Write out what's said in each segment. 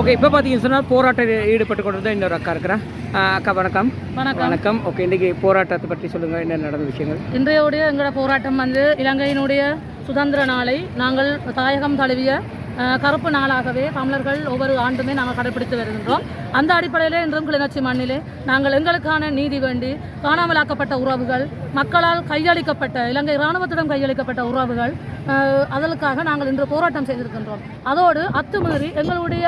Okay இப்போ பார்த்தீங்கன்னு சொன்னால் போராட்டம் ஈடுபட்டு கொண்டு தான் இன்னொரு அக்கா இருக்கிறா ஆஹ் அக்கா வணக்கம். வணக்கம். வணக்கம். ஓகே இன்றைக்கி போராட்டத்தை பற்றி சொல்லுங்கள் என்ன நடந்த விஷயங்கள்? இன்றையோடைய எங்களோட போராட்டம் வந்து இலங்கையினுடைய சுதந்திர நாளை நாங்கள் தாயகம் தழுவிய கருப்பு நாளாகவே தமிழர்கள் ஒவ்வொரு ஆண்டுமே நாங்கள் கடைபிடித்து வருகின்றோம். அந்த அடிப்படையில் இன்றும் கிளிநொச்சி மண்ணிலே நாங்கள் எங்களுக்கான நீதி வேண்டி காணாமலாக்கப்பட்ட உறவுகள் மக்களால் கையளிக்கப்பட்ட இலங்கை இராணுவத்திடம் கையளிக்கப்பட்ட உறவுகள் அதற்காக நாங்கள் இன்று போராட்டம் செய்திருக்கின்றோம். அதோடு அத்துமீறி எங்களுடைய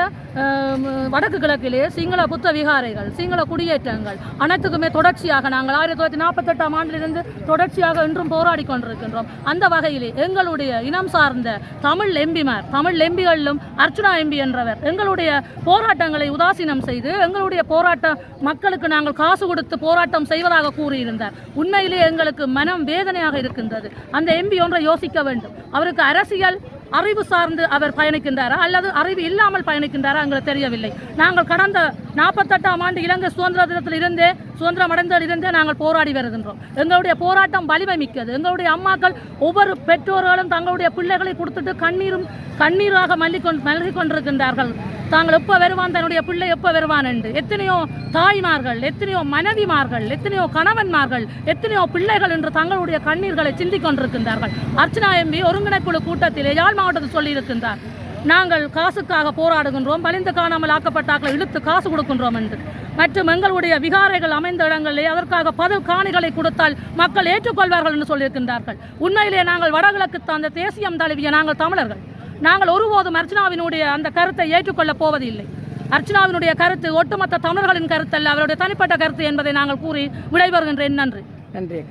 வடக்கு கிழக்கிலே சிங்கள புத்த விகாரைகள் சிங்கள குடியேற்றங்கள் அனைத்துக்குமே தொடர்ச்சியாக நாங்கள் ஆயிரத்தி தொள்ளாயிரத்தி நாற்பத்தெட்டாம் ஆண்டிலிருந்து தொடர்ச்சியாக இன்றும் போராடி கொண்டிருக்கின்றோம். அந்த வகையிலே எங்களுடைய இனம் சார்ந்த தமிழ் எம்பிமார் தமிழ் எம்பி எம்பிகளிலும் அர்ச்சனா எம்பி என்றவர். எங்களுடைய போராட்டங்களை உதாசீனம் செய்து எங்களுடைய போராட்ட மக்களுக்கு நாங்கள் காசு கொடுத்து போராட்டம் செய்வதாக கூறியிருந்தார். உண்மையிலே எங்களுக்கு மனம் வேதனையாக இருக்கின்றது. அந்த எம்பி ஒன்றை யோசிக்க வேண்டும். அவருக்கு அரசியல் அறிவு சார்ந்து அவர் பயணிக்கின்றாரா? அல்லது அறிவு இல்லாமல் பயணிக்கின்றாரா எங்களுக்கு தெரியவில்லை. நாங்கள் கடந்த நாற்பத்தெட்டாம் ஆண்டு இலங்கை சுதந்திர தினத்தில் இருந்தே சுதந்திரம் அடைந்த நாங்கள் போராடி வருகின்றோம். எங்களுடைய போராட்டம் வலிமை மிக்கது எங்களுடைய அம்மாக்கள் ஒவ்வொரு பெற்றோர்களும் தங்களுடைய பிள்ளைகளை கொடுத்துட்டு கண்ணீரும் கண்ணீராக மல்லிக்கொண்டு மல்கி கொண்டிருக்கின்றார்கள் தாங்கள் எப்போ வருவான்? தன்னுடைய பிள்ளை எப்போ வருவான் என்று. எத்தனையோ தாய்மார்கள் எத்தனையோ மனைவிமார்கள் எத்தனையோ கணவன்மார்கள் எத்தனையோ பிள்ளைகள் என்று தங்களுடைய கண்ணீர்களை சிந்திக் கொண்டிருக்கின்றார்கள் அர்ச்சனா எம்பி ஒருங்கிணைப்புழு கூட்டத்திலே யாழ் மாவட்டத்தில் சொல்லியிருக்கின்றார். நாங்கள் காசுக்காக போராடுகின்றோம். பலிந்து காணாமல் ஆக்கப்பட்டாக்களை இழுத்து காசு கொடுக்கின்றோம் என்று. மற்றும் எங்களுடைய விகாரைகள் அமைந்த இடங்களிலே அதற்காக பதில் காணிகளை கொடுத்தால் மக்கள் ஏற்றுக்கொள்வார்கள் என்று சொல்லியிருக்கின்றார்கள். உண்மையிலே நாங்கள் வடகிழக்கு தந்த தேசியம் தழுவிய நாங்கள் தமிழர்கள். நாங்கள் ஒருபோதும் அர்ச்சனாவினுடைய அந்த கருத்தை ஏற்றுக்கொள்ளப் போவதில்லை. அர்ச்சனாவினுடைய கருத்து ஒட்டுமொத்த தமிழர்களின் கருத்தல்ல அவருடைய தனிப்பட்ட கருத்து என்பதை நாங்கள் கூறி விடைபெறுகின்றேன். நன்றி. நன்றி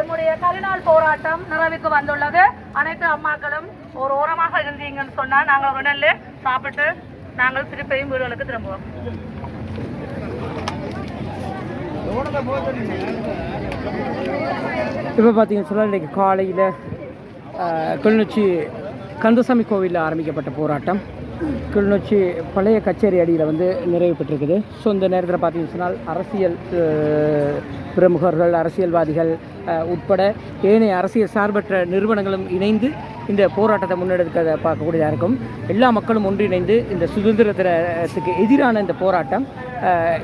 என்னுடைய கரிநாள் போராட்டம் நிறைவுக்கு வந்துள்ளது. அனைத்து அம்மாக்களும் ஒரு ஓரமாக இருந்தீங்கன்னு சொன்னால் நாங்கள் ஒரு சாப்பிட்டு நாங்கள் திருப்பியும் வீடுகளுக்கு திரும்புவோம். இப்போ பார்த்தீங்கன்னு சொன்னால் இன்றைக்கு காலையில் கிளிநொச்சி கந்தசாமி கோவிலில் ஆரம்பிக்கப்பட்ட போராட்டம். கிளிநொச்சி பழைய கச்சேரி அடியில் வந்து நிறைவு பெற்றிருக்குது. ஸோ இந்த நேரத்தில் பார்த்தீங்கன்னு சொன்னால் அரசியல் பிரமுகர்கள் அரசியல்வாதிகள் உட்பட ஏனைய அரசியல் சார்பற்ற நிறுவனங்களும் இணைந்து இந்த போராட்டத்தை முன்னெடுக்கிறத பார்க்கக்கூடியதாக இருக்கும். எல்லா மக்களும் ஒன்றிணைந்து இந்த சுதந்திர தினத்துக்கு எதிரான இந்த போராட்டம்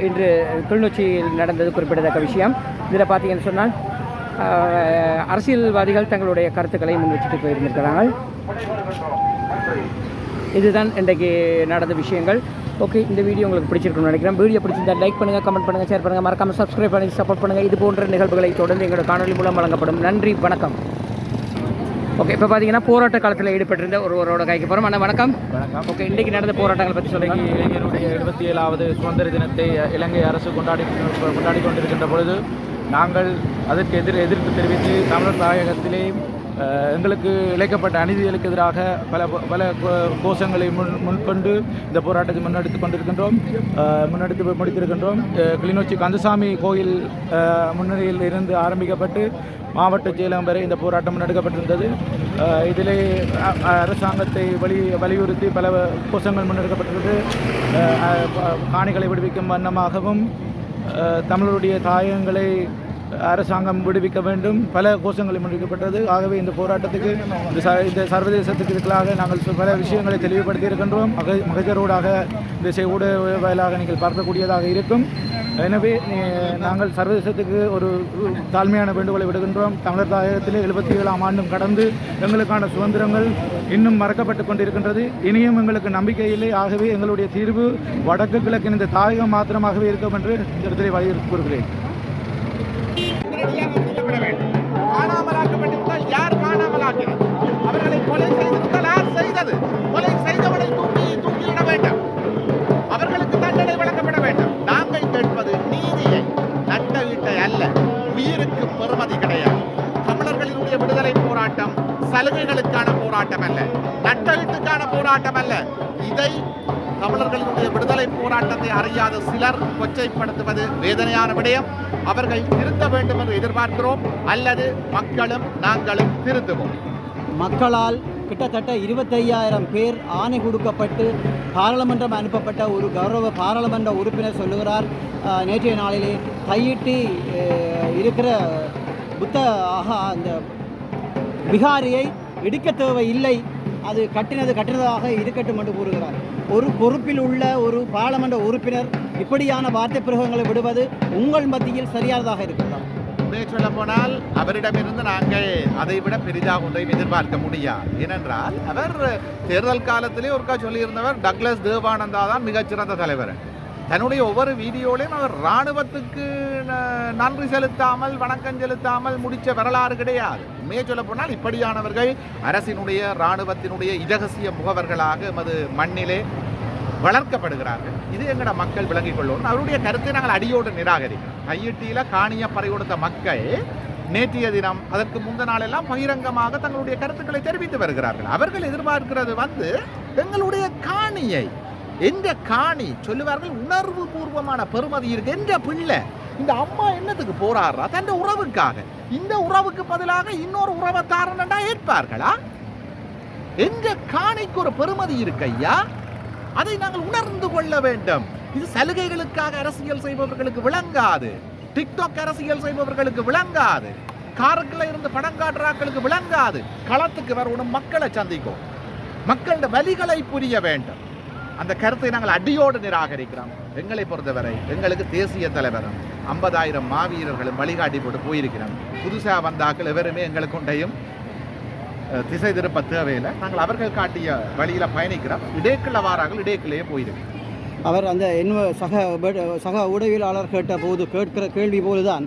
இன்று கிளிநொச்சியில் நடந்தது குறிப்பிடத்தக்க விஷயம். இதில் பார்த்தீங்கன்னு சொன்னால் அரசியல்வாதிகள் தங்களுடைய கருத்துக்களை முன் வச்சுட்டு போயிருந்திருக்கிறாங்க இதுதான் இன்றைக்கு நடந்த விஷயங்கள். ஓகே இந்த வீடியோ உங்களுக்கு பிடிச்சிருக்கும்னு நினைக்கிறேன். வீடியோ பிடிச்சிருந்தா லைக் பண்ணுங்கள் கமெண்ட் பண்ணுங்கள் ஷேர் பண்ணுங்கள் மறக்காமல் சப்ஸ்கிரைப் பண்ணி சப்போர்ட் பண்ணுங்கள் இது போன்ற நிகழ்வுகளை தொடர்ந்து எங்களோட காணொலி மூலம் வழங்கப்படும். நன்றி வணக்கம். ஓகே இப்போ பார்த்தீங்கன்னா போராட்ட காலத்தில் ஈடுபட்டிருந்த ஒருவரோட கைக்கு போகிறோம் அண்ணா வணக்கம். வணக்கம். ஓகே இன்றைக்கு நடந்த போராட்டங்களை பற்றி சொல்லுங்கள் இளைஞருடைய எழுபத்தி ஏழாவது சுதந்திர தினத்தை இலங்கை அரசு கொண்டாடி கொண்டாடி கொண்டிருக்கின்ற பொழுது நாங்கள் அதற்கு எதிர் எதிர்ப்பு தெரிவித்து தமிழர் தாயகத்திலே எங்களுக்கு இழைக்கப்பட்ட அநீதிகளுக்கு எதிராக பல பல கோ- கோஷங்களை முன் முன்கொண்டு இந்த போராட்டத்தை முன்னெடுத்து கொண்டிருக்கின்றோம். முன்னெடுத்து முடித்திருக்கின்றோம். கிளிநொச்சி கந்தசாமி கோயில் முன்னணியில் இருந்து ஆரம்பிக்கப்பட்டு மாவட்ட செயலகம் வரை இந்த போராட்டம் முன்னெடுக்கப்பட்டிருந்தது. இதிலே அரசாங்கத்தை வலி வலியுறுத்தி பல கோஷங்கள் முன்னெடுக்கப்பட்டிருந்தது. காணிகளை விடுவிக்கும் வண்ணமாகவும் தமிழருடைய தாயங்களை அரசாங்கம் விடுவிக்க வேண்டும். பல கோஷங்களை முன்வைக்கப்பட்டது ஆகவே இந்த போராட்டத்துக்கு இந்த சர்வதேசத்துக்கு எதிராக நாங்கள் பல விஷயங்களை தெளிவுபடுத்தி இருக்கின்றோம். மக மகஜரோடாக இந்த ஊடக வாயிலாக நீங்கள் பார்க்கக்கூடியதாக இருக்கும். எனவே நாங்கள் சர்வதேசத்துக்கு ஒரு தாழ்மையான வேண்டுகோளை விடுகின்றோம் தமிழர் தாயகத்தில் எழுபத்தி ஏழாம் ஆண்டும் கடந்து எங்களுக்கான சுதந்திரங்கள் இன்னும் மறக்கப்பட்டு கொண்டிருக்கின்றது. இனியும் எங்களுக்கு நம்பிக்கை இல்லை. ஆகவே எங்களுடைய தீர்வு வடக்கு கிழக்கின் இந்த தாயகம் மாத்திரமாகவே இருக்கும் என்று இந்த இடத்திலே வலியுறுத்தி கூறுகிறேன். போராட்டம் சலுகைகளுக்கான போராட்டம் அல்ல நட்ட போராட்டம் அல்ல இதை தமிழர்களினுடைய விடுதலை போராட்டத்தை அறியாத சிலர் கொச்சைப்படுத்துவது வேதனையான விடயம். அவர்கள் திருத்த வேண்டும் என்று எதிர்பார்க்கிறோம் அல்லது மக்களும் நாங்களும் திருந்துவோம். மக்களால் கிட்டத்தட்ட இருபத்தையாயிரம் பேர் ஆணை கொடுக்கப்பட்டு பாராளுமன்றம் அனுப்பப்பட்ட ஒரு கௌரவ பாராளுமன்ற உறுப்பினர் சொல்லுகிறார். நேற்றைய நாளிலே கையிட்டு இருக்கிற புத்த ஆஹா அந்த விகாரியை இடிக்க இல்லை அது கட்டினது கட்டினதாக இருக்கட்டும் என்று கூறுகிறார். ஒரு பொறுப்பில் உள்ள ஒரு பாராளுமன்ற உறுப்பினர் இப்படியான வார்த்தை பிரயோகங்களை விடுவது உங்கள் மத்தியில் சரியானதாக இருக்கிறதா உண்மையை சொல்ல போனால் அவரிடமிருந்து நாங்கள் அதை விட பெரிதாக ஒன்றையும் எதிர்பார்க்க முடியாது. ஏனென்றால் அவர் தேர்தல் காலத்திலே ஒருக்கா சொல்லியிருந்தவர் டக்ளஸ் தேவானந்தா தான் மிகச்சிறந்த தலைவர். தன்னுடைய ஒவ்வொரு வீடியோலையும் அவர் இராணுவத்துக்கு ந- நன்றி செலுத்தாமல் வணக்கம் செலுத்தாமல் முடித்த வரலாறு கிடையாது. உண்மையை சொல்ல போனால் இப்படியானவர்கள் அரசினுடைய இராணுவத்தினுடைய இரகசிய முகவர்களாக எமது மண்ணிலே வளர்க்கப்படுகிறார்கள். இது எங்கட மக்கள் விளங்கிக் கொள்ளணும் அவருடைய கருத்தை நாங்கள் அடியோடு நிராகரிக்கிறோம். கையெட்டியில காணிய பறை கொடுத்த மக்கள் நேற்றைய தினம் அதற்கு முந்த நாளெல்லாம் பகிரங்கமாக தங்களுடைய கருத்துக்களை தெரிவித்து வருகிறார்கள். அவர்கள் எதிர்பார்க்கிறது வந்து எங்களுடைய காணியை என்ற காணி சொல்லுவார்கள் உணர்வு பூர்வமான பெருமதி இருக்கு. என்ற பிள்ளை இந்த அம்மா என்னத்துக்கு போராடுறா தன் உறவுக்காக. இந்த உறவுக்கு பதிலாக இன்னொரு உறவை தாரண்டா ஏற்பார்களா? என்ற காணிக்கு ஒரு பெருமதி இருக்கு ஐயா அதை நாங்கள் உணர்ந்து கொள்ள வேண்டும். இது சலுகைகளுக்காக அரசியல் செய்பவர்களுக்கு விளங்காது. டிக்டாக் அரசியல் செய்பவர்களுக்கு விளங்காது. காருக்குள்ள இருந்து படம் காட்டுறாக்களுக்கு விளங்காது. களத்துக்கு வரணும் மக்களை சந்திக்கும். மக்களோட வலிகளை புரிய வேண்டும். அந்த கருத்தை நாங்கள் அடியோடு நிராகரிக்கிறோம். எங்களை பொறுத்தவரை எங்களுக்கு தேசிய தலைவரும் ஐம்பதாயிரம் மாவீரர்களும் வழிகாட்டி போட்டு போயிருக்கிறோம். புதுசாக வந்தாக்கள் எவருமே எங்களுக்கு உண்டையும் திசை திருப்ப தேவையில்லை. நாங்கள் அவர்கள் காட்டிய வழியில் பயணிக்கிறோம். இடைக்குள்ள வாராங்கள் இடைக்குள்ளேயே போயிருக்கு அவர் அந்த என்ன சக சக உடவியலாளர் கேட்ட போது கேட்கிற கேள்வி போதுதான்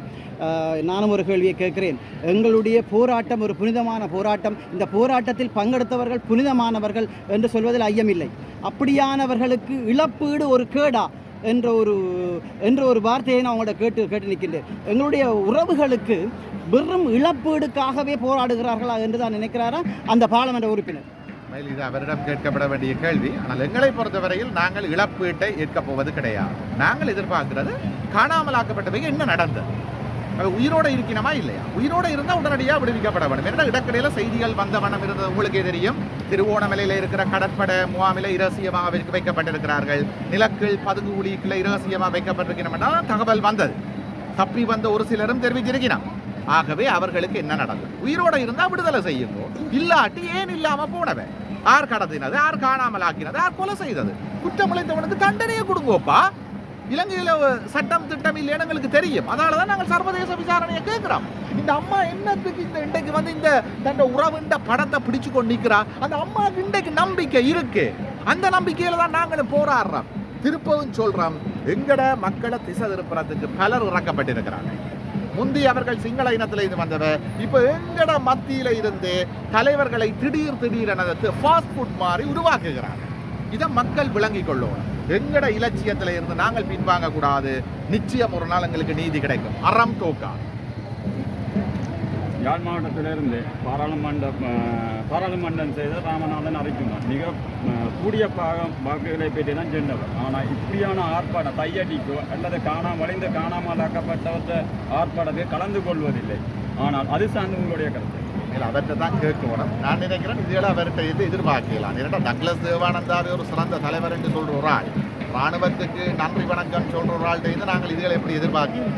நானும் ஒரு கேள்வியை கேட்கிறேன். எங்களுடைய போராட்டம் ஒரு புனிதமான போராட்டம். இந்த போராட்டத்தில் பங்கெடுத்தவர்கள் புனிதமானவர்கள் என்று சொல்வதில் ஐயமில்லை. அப்படியானவர்களுக்கு இழப்பீடு ஒரு கேடா என்ற ஒரு என்ற ஒரு வார்த்தையை நான் அவங்கள்ட கேட்டு கேட்டு நிற்கின்றேன். எங்களுடைய உறவுகளுக்கு வெறும் இழப்பீடுக்காகவே போராடுகிறார்களா என்று தான் நினைக்கிறாரா அந்த பாராளுமன்ற உறுப்பினர்? உண்மையில் இது அவரிடம் கேட்கப்பட வேண்டிய கேள்வி. ஆனால் எங்களை பொறுத்தவரையில் நாங்கள் இழப்பீட்டை ஏற்கப் போவது கிடையாது. நாங்கள் எதிர்பார்க்கிறது காணாமலாக்கப்பட்டவைக்கு என்ன நடந்தது? அது உயிரோட இருக்கணுமா இல்லையா? உயிரோட இருந்தால் உடனடியாக விடுவிக்கப்பட வேண்டும். ஏன்னா இடக்கடையில் செய்திகள் வந்த வண்ணம் இருந்தது? உங்களுக்கே தெரியும். திருவோணமலையில் இருக்கிற கடற்படை முகாமில் இரகசியமாக வைக்க- வைக்கப்பட்டிருக்கிறார்கள். நிலக்கள் பதுங்கு குழிக்குள்ள இரகசியமாக வைக்கப்பட்டிருக்கணும் தகவல் வந்தது. தப்பி வந்த ஒரு சிலரும் தெரிவிச்சிருக்கிறான் ஆகவே அவர்களுக்கு என்ன நடந்தது? உயிரோட இருந்தால் விடுதலை செய்யுங்கோ. இல்லாட்டி ஏன் இல்லாமல் போனவன்? யார் கடத்தினது யார் காணாமல் ஆக்கினது யார் கொலை செய்தது குற்றம் இழைத்தவனுக்கு தண்டனையை கொடுங்கோப்பா இலங்கையில் சட்டம் திட்டம் இல்லைன்னு எங்களுக்கு தெரியும் அதனால தான் நாங்கள் சர்வதேச விசாரணையை கேட்குறோம் இந்த அம்மா என்னத்துக்கு இந்த இன்றைக்கு வந்து இந்த தன்னோட உறவுண்ட படத்தை பிடிச்சு கொண்டு நிற்கிறா அந்த அம்மாவுக்கு இன்றைக்கு நம்பிக்கை இருக்கு அந்த நம்பிக்கையில தான் நாங்களும் போராடுறோம் திருப்பவும் சொல்றோம் எங்கட மக்களை திசை திருப்புறதுக்கு பலர் இறக்கப்பட்டிருக்கிறாங்க முந்தி அவர்கள் சிங்கள இனத்தில் இருந்து வந்தவர். இப்போ எங்கட மத்தியில இருந்து தலைவர்களை திடீர் திடீரென ஃபாஸ்ட் ஃபுட் மாதிரி உருவாக்குகிறாங்க. இதை மக்கள் விளங்கிக் கொள்ளணும். எங்கட இலட்சியத்தில் இருந்து நாங்கள் பின்வாங்க கூடாது. நிச்சயம் ஒரு நாள் எங்களுக்கு நீதி கிடைக்கும். அறம் தோக்கா யாழ் மாவட்டத்திலிருந்து பாராளுமன்ற பாராளுமன்றம் செய்த ராமநாதன் அரைக்குமார் மிக கூடிய பாகம் வாக்குகளை பெற்று தான் சென்றவர். ஆனால் இப்படியான ஆர்ப்பாட்டம் தையடிக்கோ அல்லது காணாமல் இந்த காணாமலாக்கப்பட்டவற்ற ஆர்ப்பாட்டத்தில் கலந்து கொள்வதில்லை. ஆனால் அது சார்ந்து உங்களுடைய கருத்து. இல்லை அவர்கிட்ட தான் கேட்கணும். நான் நினைக்கிறேன் இதுகளை அவர்கிட்ட இது எதிர்பார்க்கலாம். ஏன்னா டக்ளஸ் தேவானந்தாவே ஒரு சிறந்த தலைவர் என்று சொல்கிற ஒரு ஆள். ராணுவத்துக்கு நன்றி வணக்கம் சொல்ற ஒரு ஆள்கிட்ட இருந்து நாங்கள் இதுகளை எப்படி எதிர்பார்க்கிறோம்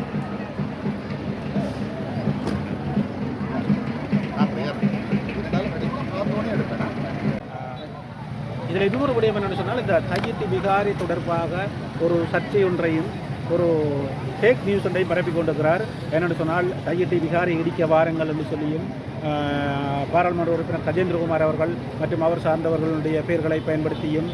இதில் இன்னொரு விடயம் என்னென்னு சொன்னால் இந்த தையிட்டு விகாரி தொடர்பாக ஒரு சர்ச்சை ஒன்றையும் ஒரு ஃபேக் நியூஸ் ஒன்றையும் பரப்பி கொண்டிருக்கிறார். என்னென்னு சொன்னால் தையிட்டு விகாரி இடிக்க வாருங்கள் என்று சொல்லியும் பாராளுமன்ற உறுப்பினர் கஜேந்திரகுமார் அவர்கள் மற்றும் அவர் சார்ந்தவர்களுடைய பெயர்களை பயன்படுத்தியும்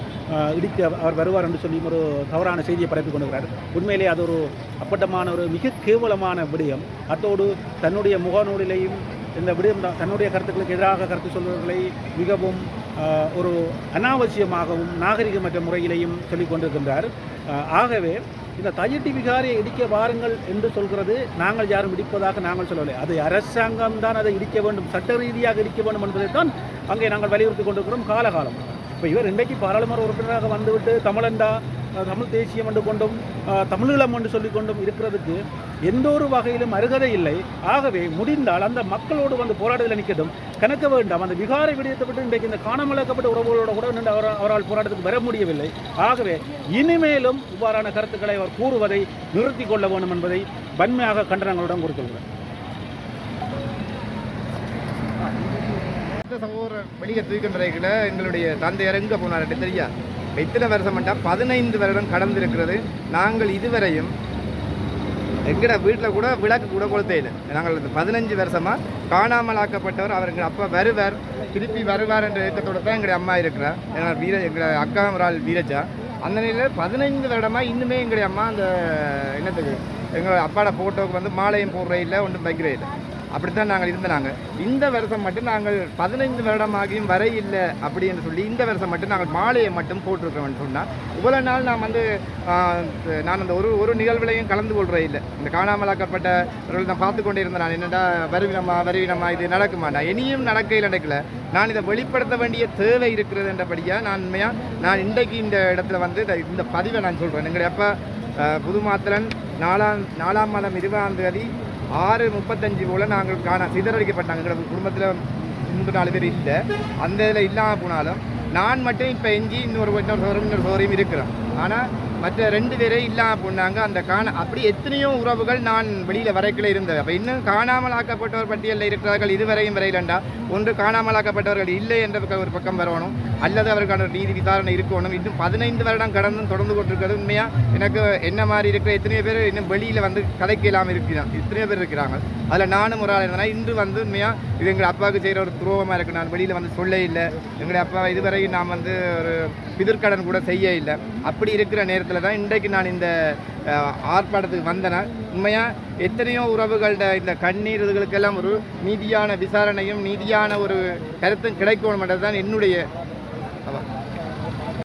இடிக்க அவர் வருவார் என்று சொல்லியும் ஒரு தவறான செய்தியை பரப்பி கொண்டிருக்கிறார். உண்மையிலே அது ஒரு அப்பட்டமான ஒரு மிக கேவலமான விடயம். அத்தோடு தன்னுடைய முகநூலிலையும் இந்த விடயம் தான் தன்னுடைய கருத்துக்களுக்கு எதிராக கருத்து சொல்பவர்களை மிகவும் ஒரு அனாவசியமாகவும் நாகரிகமற்ற முறையிலையும் சொல்லிக் கொண்டிருக்கின்றார். ஆகவே இந்த தையட்டி விகாரியை இடிக்க வாருங்கள் என்று சொல்கிறது நாங்கள் யாரும் இடிப்பதாக நாங்கள் சொல்லவில்லை. அது அரசாங்கம் தான் அதை இடிக்க வேண்டும் சட்ட ரீதியாக இடிக்க வேண்டும் என்பதைத்தான் அங்கே நாங்கள் வலியுறுத்தி கொண்டிருக்கிறோம் காலகாலம். இப்போ இவர் இன்றைக்கு பாராளுமன்ற உறுப்பினராக வந்துவிட்டு தமிழண்டா தமிழ் தேசியம் என்று கொண்டும் தமிழீழம் என்று சொல்லிக்கொண்டும் இருக்கிறதுக்கு எந்த ஒரு வகையிலும் அருகதை இல்லை. ஆகவே முடிந்தால் அந்த மக்களோடு வந்து போராட்டத்தில் நிற்கட்டும். கணக்க வேண்டாம். அந்த விகார விடயத்தை விட்டு இன்றைக்கு இந்த காணாமலாக்கப்பட்ட உறவுகளோட கூட நின்று அவர் அவரால் போராட்டத்துக்கு வர முடியவில்லை. ஆகவே இனிமேலும் இவ்வாறான கருத்துக்களை அவர் கூறுவதை நிறுத்திக் கொள்ள வேண்டும் என்பதை வன்மையாக கண்டனங்களுடன் கொடுத்துள்ளார் மூத்த சகோதரர் வெளியே தூக்கின்ற எங்களுடைய தந்தையார் எங்கே போனார் தெரியா இத்தனை வருஷம் மட்டும் பதினைந்து வருடம் கடந்திருக்கிறது. நாங்கள் இதுவரையும் எங்கட வீட்டில் கூட விளக்கு கூட கொளுத்தே இல்லை. நாங்கள் பதினஞ்சு வருஷமாக காணாமல் ஆக்கப்பட்டவர் அவர் எங்கள் அப்பா வருவார். திருப்பி வருவார் என்ற ஏக்கத்தோட தான் எங்களுடைய அம்மா இருக்கிறார். ஏன்னா வீர எங்கள் அக்கா ஒரு ஆள் வீரஜா. அந்த நிலையில் பதினைந்து வருடமாக இன்னுமே எங்களுடைய அம்மா அந்த என்னத்துக்கு எங்கள் அப்பாவோட ஃபோட்டோவுக்கு வந்து மாலையும் போடுற இல்லை ஒன்றும் வைக்கிறே இல்லை. அப்படித்தான் நாங்கள் இருந்தாங்க இந்த வருஷம் மட்டும் நாங்கள் பதினைந்து வருடமாகியும் வரை இல்லை அப்படி என்று சொல்லி இந்த வருஷம் மட்டும் நாங்கள் மாலையை மட்டும் போட்டிருக்கிறோம்னு சொன்னால் இவ்வளோ நாள் நான் வந்து நான் அந்த ஒரு ஒரு நிகழ்வுலையும் கலந்து கொள்றே இல்லை. இந்த காணாமலாக்கப்பட்டவர்கள் நான் பார்த்து கொண்டே இருந்தேன். நான் என்னடா வருவினமா வருவினமா இது நடக்குமா? நான் இனியும் நடக்கையில் நடக்கல. நான் இதை வெளிப்படுத்த வேண்டிய தேவை இருக்கிறது என்றபடியாக நான் உண்மையாக நான் இன்றைக்கு இந்த இடத்துல வந்து இந்த பதிவை நான் சொல்கிறேன் எங்களுடைய எப்போ புது மாத்திரன் நாலாம் நாலாம் மாதம் இருபதாம் தேதி ஆறு முப்பத்தஞ்சு போல் நாங்கள் காண சிதறடிக்கப்பட்டாங்க. எங்களோட குடும்பத்தில் மூன்று நாலு பேர் இல்லை. அந்த இதில் இல்லாமல் போனாலும் நான் மட்டும் இப்போ எஞ்சி இன்னொரு இன்னொரு சோறும் இன்னொரு சோறையும் இருக்கிறோம். ஆனால் மற்ற ரெண்டு பேரே இல்லாமல் போனாங்க. அந்த காண அப்படி எத்தனையோ உறவுகள் நான் வெளியில் வரைக்கல இருந்தது. அப்போ இன்னும் காணாமல் ஆக்கப்பட்டவர் பட்டியலில் இருக்கிறார்கள் இதுவரையும் வரையிலண்டா. ஒன்று காணாமல் ஆக்கப்பட்டவர்கள் இல்லை என்ற பக்கம் ஒரு பக்கம் வரணும். அல்லது அவருக்கான நீதி விசாரணை இருக்கணும். இன்னும் பதினைந்து வருடம் கடந்தும் தொடர்ந்து கொண்டிருக்கிறது. உண்மையாக எனக்கு என்ன மாதிரி இருக்கிற எத்தனையோ பேர் இன்னும் வெளியில் வந்து கதைக்கு இல்லாமல் இருக்கிறாங்க. எத்தனையோ பேர் இருக்கிறாங்க. அதில் நானும் ஒரு ஆள் இருந்தேன். இன்று வந்து உண்மையாக இது எங்கள் அப்பாவுக்கு செய்கிற ஒரு துரோகமாக இருக்குது நான் வெளியில் வந்து சொல்ல இல்லை. எங்களுடைய அப்பா இதுவரையும் நான் வந்து ஒரு பிதிர்கடன் கூட செய்ய இல்லை. அப்படி இருக்கிற நேரத்தில் தான் இன்றைக்கு நான் இந்த ஆர்ப்பாட்டத்துக்கு வந்தேன் உண்மையாக எத்தனையோ உறவுகளோட இந்த கண்ணீர் இதுகளுக்கெல்லாம் ஒரு நீதியான விசாரணையும் நீதியான ஒரு கருத்தும் கிடைக்கணும் தான் என்னுடைய